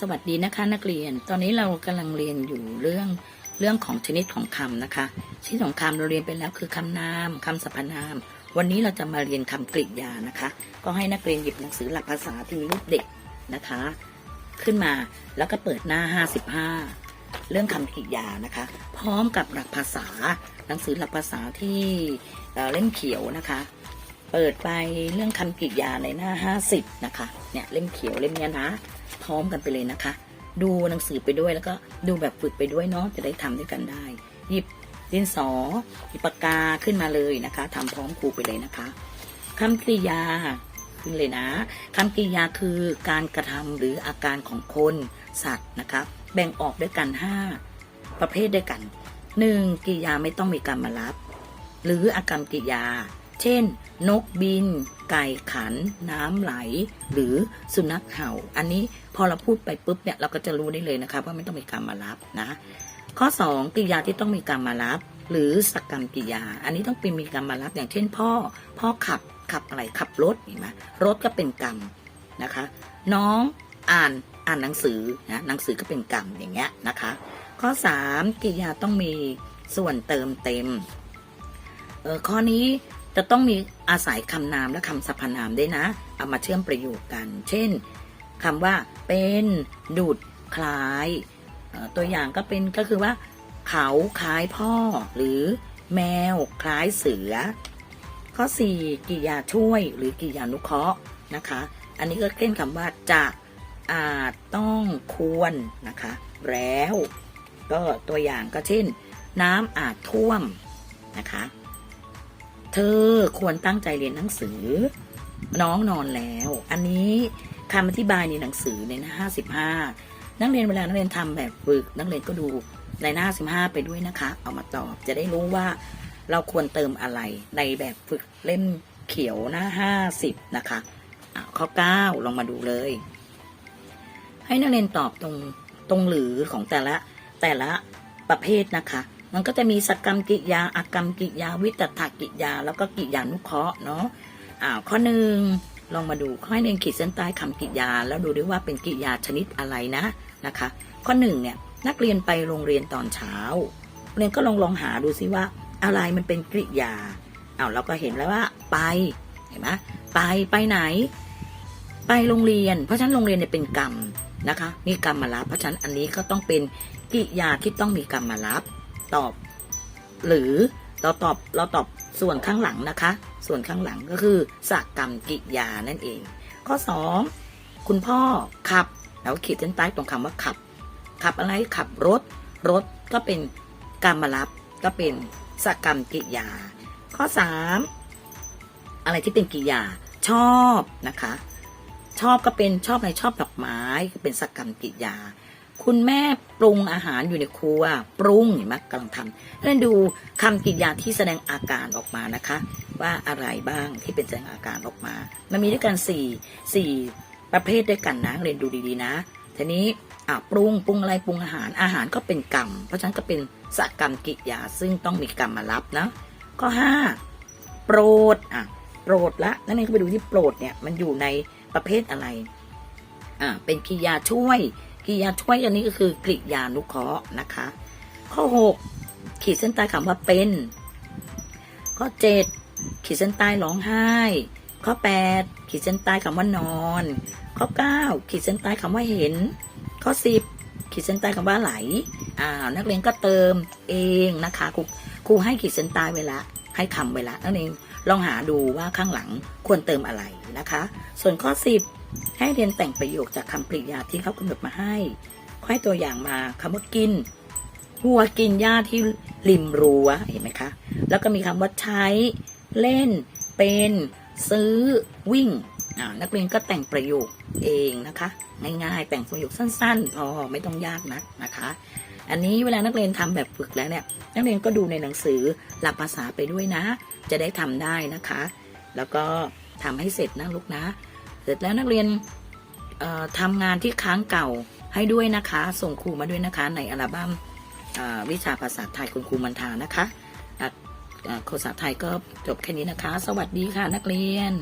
สวัสดีนะคะนักเรียน ตอนนี้เรากำลังเรียนอยู่เรื่องเรื่องของชนิดของคำนะคะชนิดของคำเราเรียนไปแล้วคือคำนามคำสรรพนาม วันนี้เราจะมาเรียนคำกริยานะคะ ก็ให้นักเรียนหยิบหนังสือหลักภาษาที่มีรูปเด็กนะคะ ขึ้นมาแล้วก็เปิดหน้า 55 เรื่องคำกริยานะคะ พร้อมกับหลักภาษาหนังสือหลักภาษาที่เเล่มเขียวนะคะ เปิดไปเรื่องคำกริยาในหน้า50นะคะ เนี่ยเล่มเขียวเล่มเนี้ยนะ พร้อมกันไปเลยนะคะ ดูหนังสือไปด้วยแล้วก็ดูแบบฝึกไปด้วยเนาะจะได้ทำด้วยกันได้ หยิบดินสอหยิบปากกาขึ้นมาเลยนะคะทำพร้อมครูไปเลยนะคะคำกริยาขึ้นเลยนะคำกริยาคือการกระทำหรืออาการของคนสัตว์นะคะ แบ่งออกด้วยกัน 5 ประเภทด้วยกัน 1. กริยาไม่ต้องมีกรรมมารับ หรืออาการกริยา เช่น นกบิน ไก่ขัน น้ำไหล หรือสุนัขเห่า อันนี้พอเราพูดไปปุ๊บเนี่ยเราก็จะรู้ได้เลยนะคะว่าไม่ต้องมีกรรมมารับนะ ข้อ 2กริยาที่ต้องมีกรรมมารับ หรือสกกรรมกริยา อันนี้ต้องเป็นมีกรรมมารับอย่างเช่น พ่อ พ่อขับขับอะไรขับรถเห็นไหมรถก็เป็นกรรมนะคะ น้องอ่านอ่านหนังสือนะหนังสือก็เป็นกรรมอย่างเงี้ยนะคะ ข้อ 3กริยาต้องมีส่วนเติมเต็มเออข้อนี้ จะต้องมีอาศัยคำนามและคำสรรพนามด้วยนะ เอามาเชื่อมประโยคกัน เช่นคำว่าเป็นดูดคล้ายตัวอย่างก็เป็นก็คือว่า เขาคล้ายพ่อ หรือแมวคล้ายเสือ ข้อ 4กิยาช่วยหรือกิริยานุเคราะห์นะคะ อันนี้ก็เช่นคำว่าจะอาจต้องควรนะคะ แล้ว ก็ตัวอย่างก็เช่น น้ำอาจท่วมนะคะ เธอควรตั้งใจเรียนหนังสือ น้องนอนแล้ว อันนี้คำอธิบายในหนังสือในหน้าห้าสิบห้านักเรียนเวลานักเรียนทำแบบฝึก นักเรียนก็ดูในหน้าสิบห้าไปด้วยนะคะ เอามาตอบจะได้รู้ว่าเราควรเติมอะไรในแบบฝึกเล่มเขียวหน้าห้าสิบนะคะอะข้อเก้าลองมาดูเลย ให้นักเรียนตอบตรงตรงหรือของแต่ละแต่ละประเภทนะคะ มันก็จะมีสกกรรมกิยาอากกรรมกิยา วิตถกิยา แล้วก็กิยานุเคราะห์เนาะอ่าข้อหนึ่งลองมาดูข้อให้เรียนขีดเส้นใต้คำกิยา แล้วดูด้วยว่าเป็นกิยาชนิดอะไรนะนะคะ ข้อหนึ่งเนี่ยนักเรียนไปโรงเรียนตอนเช้าเรียนก็ลองลองหาดูซิว่าอะไรมันเป็นกิยาเอาเราก็เห็นแล้วว่าไปเห็นไหมไปไปไหน ไปโรงเรียน เพราะฉะนั้นโรงเรียนเนี่ยเป็นกรรมนะคะ มีกรรมมารับ เพราะฉะนั้นอันนี้ก็ต้องเป็นกิยาที่ต้องมีกรรมมารับ ตอบ หรือเราตอบเราตอบส่วนข้างหลังนะคะ ส่วนข้างหลังก็คือสกกรรมกิยานั่นเอง ข้อสองคุณพ่อขับ แล้วขีดเส้นใต้ตรงคำว่าขับ ขับอะไรขับรถ รถก็เป็นกรรมรับก็เป็นสกกรรมกิยา ข้อสามอะไรที่เป็นกิยาชอบนะคะ ชอบก็เป็นชอบอะไรชอบดอกไม้ก็เป็นสกกรรมกิริยา คุณแม่ปรุงอาหารอยู่ในครัวปรุงเห็นไหมกำลังทำนั่นดูคำกริยาที่แสดงอาการออกมานะคะ ว่าอะไรบ้างที่เป็นแสดงอาการออกมา มันมีด้วยกันสี่สี่ประเภทด้วยกันนะเรียนดูดีๆนะทีนี้อะปรุงปรุงอะไรปรุงอาหารอาหารก็เป็นกรรม เพราะฉะนั้นก็เป็นสกกรรมกิริยาซึ่งต้องมีกรรมมารับนะข้อห้าโปรดอะโปรดละนั่นเองก็ไปดูที่โปรดเนี่ยมันอยู่ในประเภทอะไรอ่าเป็นกิริยาช่วย กริยาช่วยอันนี้ก็คือกริยานุเคราะห์นะคะ ข้อ 6 ขีดเส้นใต้คำว่าเป็น ข้อ 7 ขีดเส้นใต้ร้องไห้ ข้อ 8 ขีดเส้นใต้คำว่านอน ข้อ 9 ขีดเส้นใต้คำว่าเห็น ข้อ 10 ขีดเส้นใต้คำว่าไหลอ่าวนักเรียนก็เติมเองนะคะครูครูให้ขีดเส้นใต้เวลาให้คำเวลานักเรียน ลองหาดูว่าข้างหลังควรเติมอะไรนะคะ ส่วนข้อ 10 ให้เรียนแต่งประโยคจากคำกริยาที่เขากำหนดมาให้ค่อยตัวอย่างมาคำว่ากินวัวกินหญ้าที่ริมรั้วเห็นไหมคะ แล้วก็มีคำว่าใช้ เล่น เป็น ซื้อ วิ่งนักเรียนก็แต่งประโยคเองนะคะ ง่ายๆ แต่งประโยคสั้นๆพอไม่ต้องยากนักนะคะ อันนี้เวลานักเรียนทำแบบฝึกแล้วเนี่ยนักเรียนก็ดูในหนังสือหลักภาษาไปด้วยนะ จะได้ทำได้นะคะ แล้วก็ทำให้เสร็จนะลูกนะ เสร็จแล้วนักเรียนเอ่อทำงานที่ค้างเก่าให้ด้วยนะคะ ส่งครูมาด้วยนะคะในอัลบั้มวิชาภาษาไทยคุณครูมันทานะคะอะอะภาษาไทยก็จบแค่นี้นะคะ สวัสดีค่ะนักเรียน